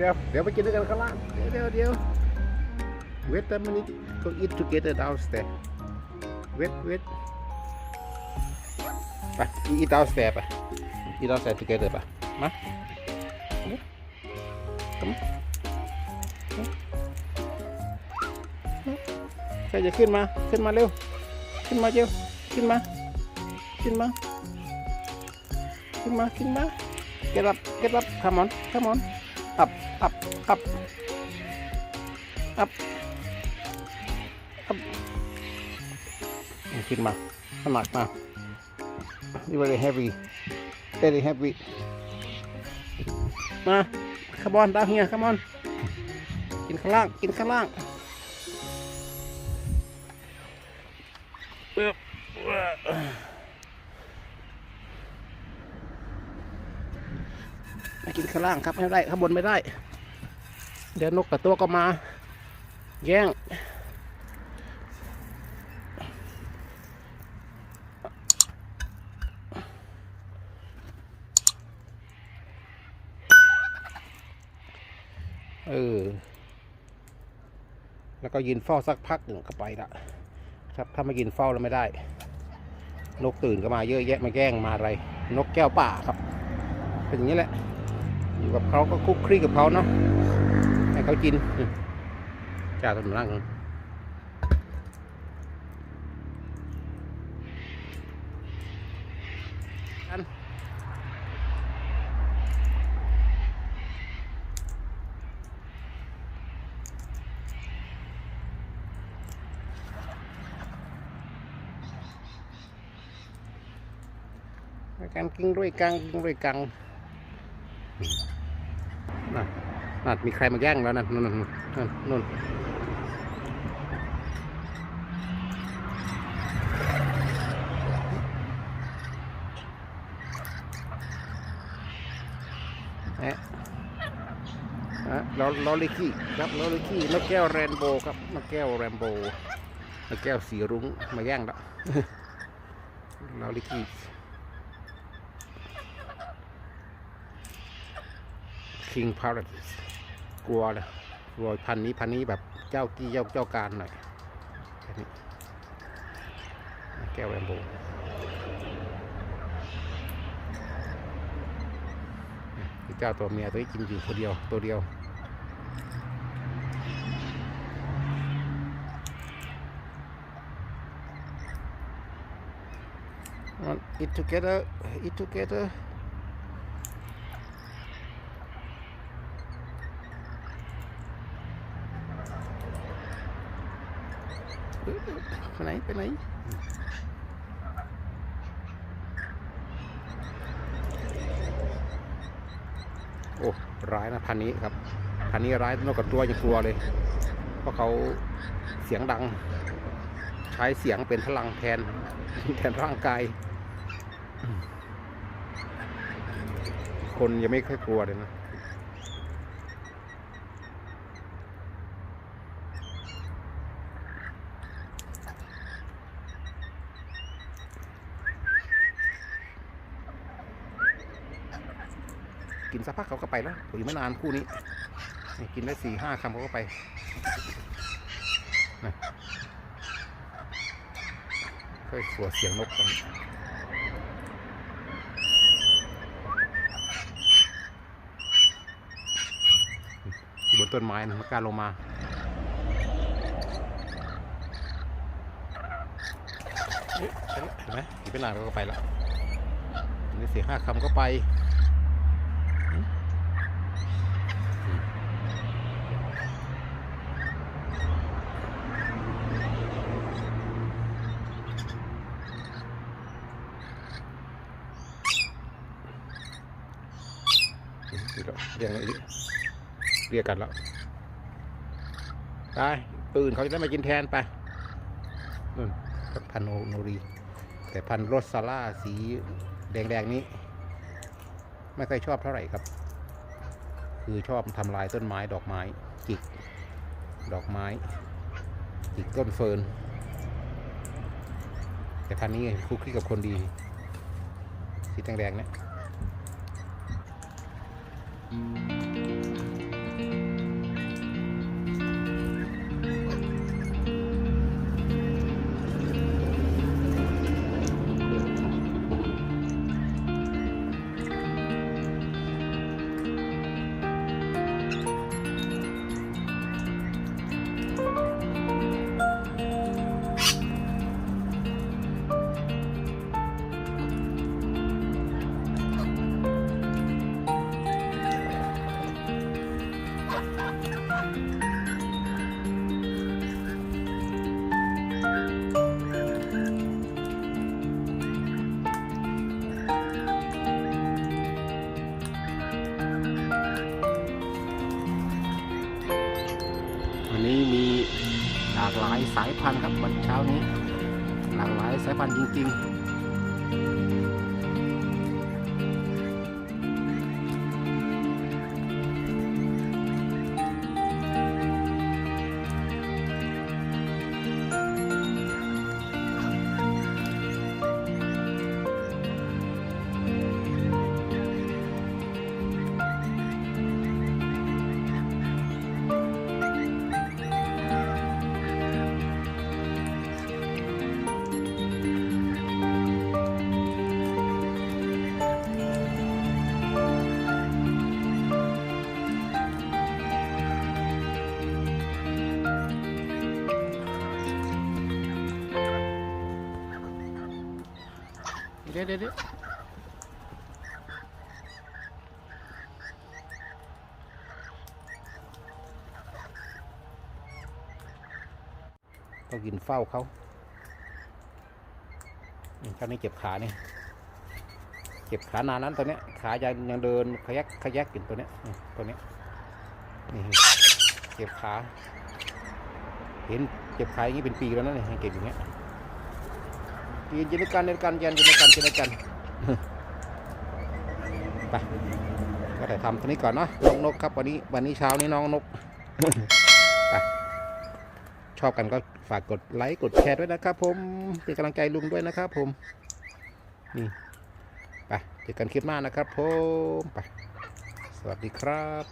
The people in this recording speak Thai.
เดี๋ยวเดี๋ยวเดี๋ยวไปกินด้วยกันข้างล่างเดี๋ยวเดี๋ยวเดี๋ยว wait a minute go eat together downstairs wait wait ไป eat downstairs ไป eat downstairs together ไปมา Come on. ใครจะขึ้นมา ขึ้นมาเร็ว ขึ้นมาเร็ว ขึ้นมา ขึ้นมา ขึ้นมา ขึ้นมา get up get up come on come on up up up up up ขึ้นมาน้ำหนักมา you very heavy very heavy มาขบอนดาวเฮียขบอนกินข้างล่าง กินข้างล่างเอื้อเอื้อมากิน ข้างล่างครับไม่ได้ข้างบนไม่ได้ เดี๋ยวนกกับตัวก็มา แย่งเออ แล้วก็ยืนเฝ้าสักพักหนึ่งก็ไปละครับถ้าไม่ยืนเฝ้าแล้วไม่ได้ นกตื่นก็มาเยอะแยะมาแกล้งมาอะไร นกแก้วป่าครับ เป็นอย่างนี้แหละ อยู่กับเขาก็คุกคลีกับเขาเนาะให้เขากินจ่าถนนนั่งกันการกิ้งด้วยกังกิ้งด้วยกัง น่ะมีใครมาแย่งแล้วนั่นนู่นนู่นนู่นเอ๊ะฮะลอลอลิกี้ครับลอลิกี้นกแก้วแรนโบครับนกแก้วแรนโบนกแก้วสีรุ้งมาแย่งแล้วลอลิกี้คิงพาราดิส กลัวเลยกลัวพันนี้พันนี้แบบเจ้ากี้เจ้าเจ้าการหน่อยแค่นี้แก้วแรมโบเจ้าตัวเมียตัวนี้กินอยู่คนเดียวตัวเดียว eat together eat together ไปไหนไปไหนโอ้ร้ายนะพันนี้ครับ พันนี้ร้ายนอกกับตัวยังกลัวเลย เพราะเขาเสียงดัง ใช้เสียงเป็นพลังแทนแทนร่างกาย คนยังไม่ค่อยกลัวเลยนะ กินสักพักเขาก็ไปแล้วอยู่ไม่นานคู่นี้นกินได้สี่ห้าคำเขาก็ไปนะค่อยขัวเสียงนกกันบนต้นไม้นะมกล้าลงมาเห็นไหมอีกเป็นนานก็ไปแล้วนนี่สี่ห้าคำก็ไป เดี๋ยวเรียกอะไรเรียกกันแล้วไปตื่นเขาจะได้มากินแทนไปนู่นพันโนโนรี แต่พันโรสซาร่าสีแดงๆนี้ ไม่ค่อยชอบเท่าไหร่ครับ คือชอบทำลายต้นไม้ดอกไม้ จิก ดอกไม้ จิกต้นเฟิร์นแต่พันนี้คุกคลิกกับคนดีสีแดงๆเนี่ย Thank you. ากหลายสายพันธุ์ครับวันเช้านี้ หลากหลายสายพันธุ์จริง ๆ ดี๋ยวเดี๋ยวเดต้องกินเฝ้าเขานี่เจ้านี่เจ็บขาเนี่ยเจ็บขานานนั้นตัวเนี้ยขายังยังเดินขยักขยักอยู่ตัวเนี้ยตัวเนี้ยนี่เจ็บขา เห็นเจ็บขาอย่างนี้เป็นปีแล้วนะเนี่ยเก็บอย่างเงี้ย ยืนยืนด้วยกันยืนด้วยกันยืนด้วยกันยืนด้วยกันไปก็แต่ทำตัวนี้ก่อนเนาะน้องนกครับวันนี้วันนี้เช้านี้น้องนกไปชอบกันก็ฝากกดไลค์กดแชร์ด้วยนะครับ ผมเป็นกำลังใจลุงด้วยนะครับ ผมนี่ไปเจอกันคลิปหน้านะครับ ผมไปสวัสดีครับ